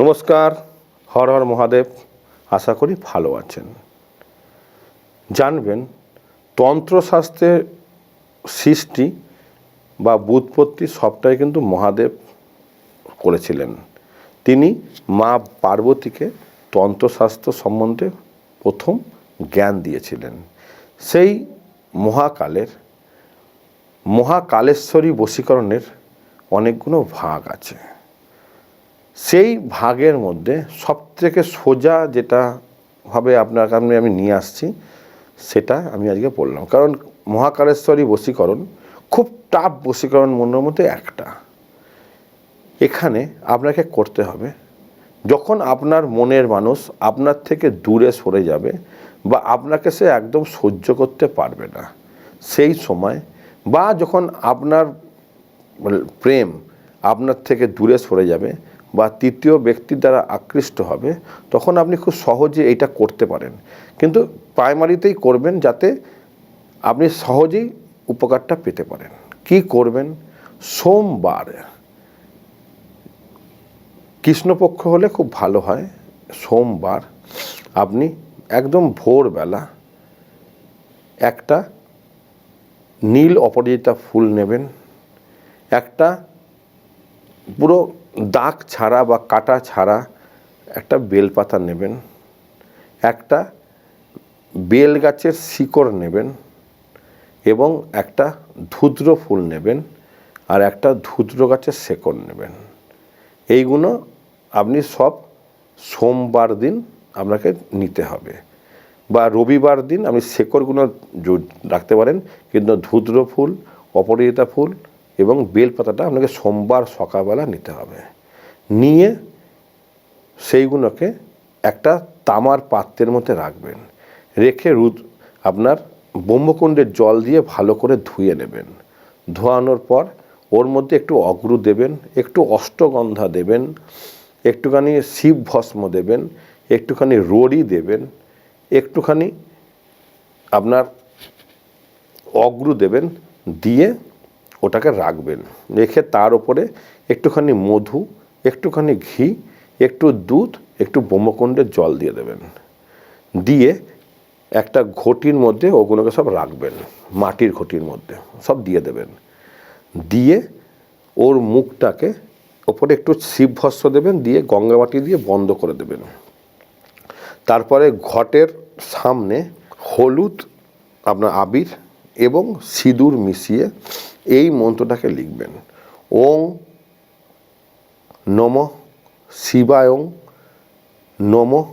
নমস্কার, হর হর মহাদেব। আশা করি ভালো আছেন। জানবেন, তন্ত্রশাস্ত্রের সৃষ্টি বা বুৎপত্তি সবটাই কিন্তু মহাদেব করেছিলেন। তিনি মা পার্বতীকে তন্ত্রশাস্ত্র সম্বন্ধে প্রথম জ্ঞান দিয়েছিলেন। সেই মহাকালের, মহাকালেশ্বরী বশীকরণের অনেকগুলো ভাগ আছে। সেই ভাগের মধ্যে সবথেকে সোজা যেটা ভাবে আপনার সামনে আমি নিয়ে আসছি, সেটা আমি আজকে বললাম। কারণ মহাকালেশ্বরী বশীকরণ, খুব টাফ বশীকরণ মনের মধ্যে একটা। এখানে আপনাকে করতে হবে, যখন আপনার মনের মানুষ আপনার থেকে দূরে সরে যাবে বা আপনাকে সে একদম সহ্য করতে পারবে না, সেই সময় বা যখন আপনার প্রেম আপনার থেকে দূরে সরে যাবে বা তৃতীয় ব্যক্তির দ্বারা আকৃষ্ট হবে, তখন আপনি খুব সহজে এইটা করতে পারেন। কিন্তু প্রাইমারিতেই করবেন যাতে আপনি সহজেই উপকারটা পেতে পারেন। কি করবেন? সোমবার। কৃষ্ণপক্ষ হলে খুব ভালো হয়। সোমবার আপনি একদম ভোরবেলা একটা নীল অপরাজিতা ফুল নেবেন, একটা পুরো দাগ ছাড়া বা কাটা ছাড়া একটা বেলপাতা নেবেন, একটা বেল গাছের শিকড় নেবেন এবং একটা ধুদ্র ফুল নেবেন আর একটা ধুদ্র গাছের শেকড় নেবেন। এইগুলো আপনি সব সোমবার দিন আপনাকে নিতে হবে বা রবিবার দিন আপনি শেকড়গুলো রাখতে পারেন। কিন্তু ধুদ্র ফুল অপরাজিতা ফুল এবং বেলপাতাটা আপনাকে সোমবার সকালবেলা নিতে হবে। নিয়ে সেইগুলোকে একটা তামার পাত্রের মধ্যে রাখবেন। রেখে রুদ, আপনার ব্রহ্মকুণ্ডের জল দিয়ে ভালো করে ধুয়ে নেবেন। ধোয়ানোর পর ওর মধ্যে একটু অগ্রু দেবেন, একটু অষ্টগন্ধা দেবেন, একটুখানি শিব ভস্ম দেবেন, একটুখানি রড়ি দেবেন, একটুখানি আপনার অগ্রু দেবেন, দিয়ে ওটাকে রাখবেন। রেখে তার উপরে একটুখানি মধু, একটুখানি ঘি, একটু দুধ, একটু ব্রহ্মকুণ্ডের জল দিয়ে দেবেন। দিয়ে একটা ঘটির মধ্যে ওগুলোকে সব রাখবেন, মাটির ঘটির মধ্যে সব দিয়ে দেবেন। দিয়ে ওর মুখটাকে ওপরে একটু শিবভস্ম দেবেন, দিয়ে গঙ্গা মাটি দিয়ে বন্ধ করে দেবেন। তারপরে ঘটের সামনে হলুদ, আপনার আবির এবং সিঁদুর মিশিয়ে এই মন্ত্রটাকে লিখবেন। ওং নম শিবায়ং নম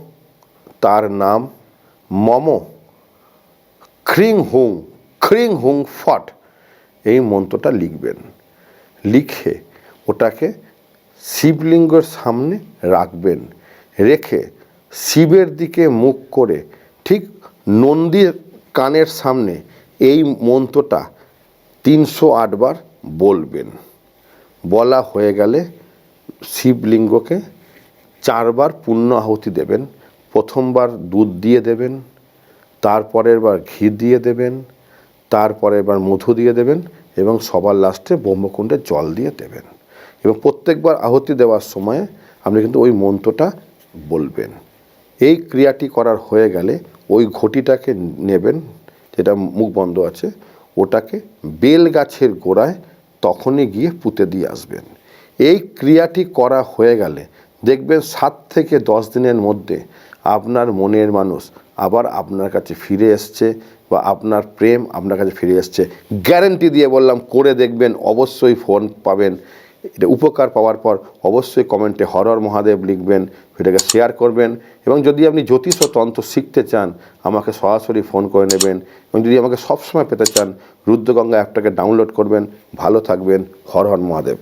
তার নাম মম খ্রিং হুং খ্রিং হুং ফট। এই মন্ত্রটা লিখবেন। লিখে ওটাকে শিবলিঙ্গের সামনে রাখবেন। রেখে শিবের দিকে মুখ করে ঠিক নন্দীর কানের সামনে এই মন্ত্রটা তিনশো আটবার বলবেন। বলা হয়ে গেলে শিবলিঙ্গকে চারবার পূর্ণ আহুতি দেবেন। প্রথমবার দুধ দিয়ে দেবেন, তারপরের বার ঘি দিয়ে দেবেন, তারপরের বার মধু দিয়ে দেবেন এবং সবার লাস্টে ব্রহ্মকুণ্ডে জল দিয়ে দেবেন। এবং প্রত্যেকবার আহুতি দেওয়ার সময় আপনি কিন্তু ওই মন্ত্রটা বলবেন। এই ক্রিয়াটি করার হয়ে গেলে ওই ঘটিটাকে নেবেন, যেটা মুখ বন্ধ আছে ওটাকে বেল গাছের গোড়ায় তখনই গিয়ে পুঁতে দিয়ে আসবেন। এই ক্রিয়াটি করা হয়ে গেলে দেখবেন সাত থেকে দশ দিনের মধ্যে আপনার মনের মানুষ আবার আপনার কাছে ফিরে এসছে বা আপনার প্রেম আপনার কাছে ফিরে এসছে। গ্যারেন্টি দিয়ে বললাম, করে দেখবেন, অবশ্যই ফোন পাবেন। এটা উপকার পাওয়ার পর অবশ্যই কমেন্টে হরর মহাদেব লিখবেন ভিডিওকে শেয়ার করবেন এবং যদি আপনি জ্যোতিষ ও তন্ত্র শিখতে চান, আমাকে সরাসরি ফোন করে নেবেন এবং যদি আমাকে সবসময় পেতে চান, রুদ্রগঙ্গা অ্যাপটাকে ডাউনলোড করবেন। ভালো থাকবেন হর হর মহাদেব।